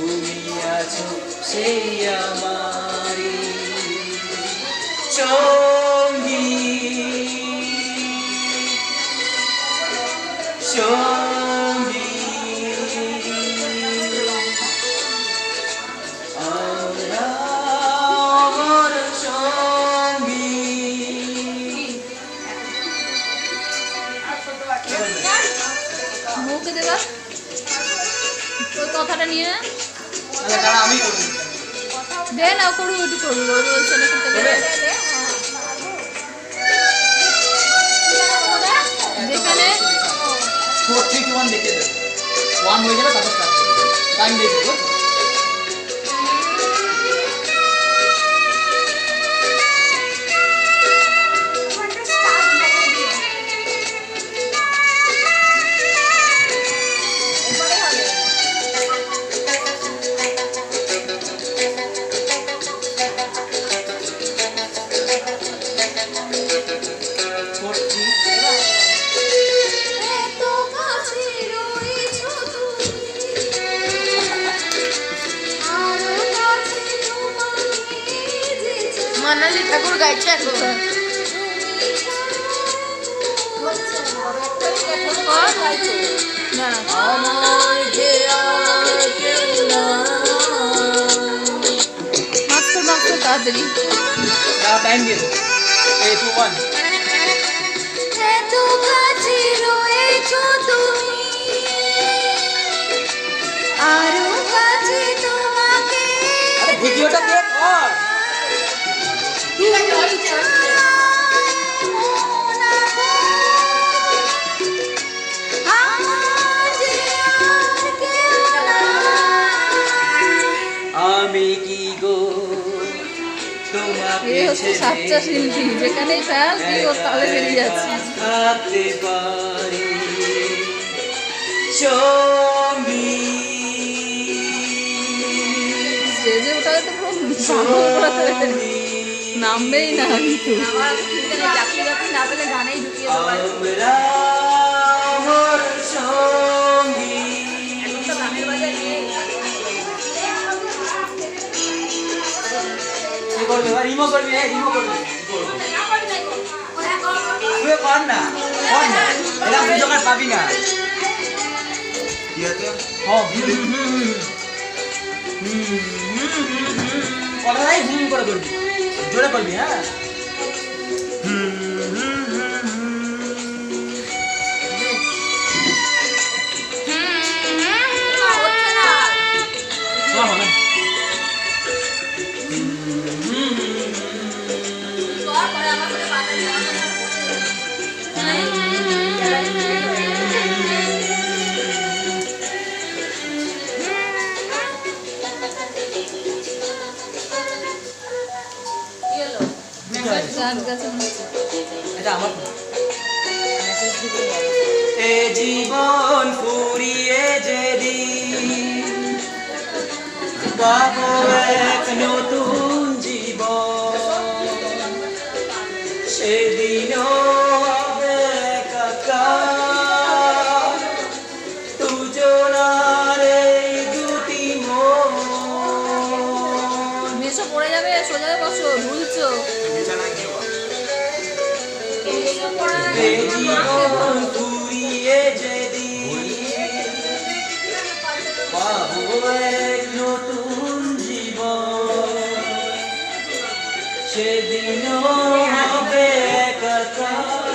তুমি আছো সেই আমারি সঙ্গী। সঙ্গী। আমরা আমার সঙ্গী। বউকে দেবা ওই কথাটা নিয়ে আমি করি দে না করু ছেলে করতে দেবে? যেখানে থ্রি ওয়ান দেখে দেবে। ওয়ান হয়ে যাবে তারপর স্টার্ট করবে। টাইম দেবো। মানালি ঠাকুর গাইছে এখন। তাড়াতাড়ি। টাইম দিয়ে এই টু ওয়ান এ হচ্ছে সাচ্চা শিল্পী যেখানেই ফেল কি ওর তালে বেরিয়ে যাচ্ছে। থাকতে পারি। স্টেজে ওঠালে তো পুরো। নামবেই না কিন্তু। রিমো করবি? হ্যাঁ রিমো করবি। কর না কর না। এটা ভিডিও কার্ড পাবি না। হুম, করে করবি জোরে করবি হ্যাঁ হুম, এ জীবন ফুরিয়ে যেদিন পাবো এক নতুন জীবন ফুরিয়ে যেদিন পাবো এক নতুন জীবন সেদিনও হবে একাকার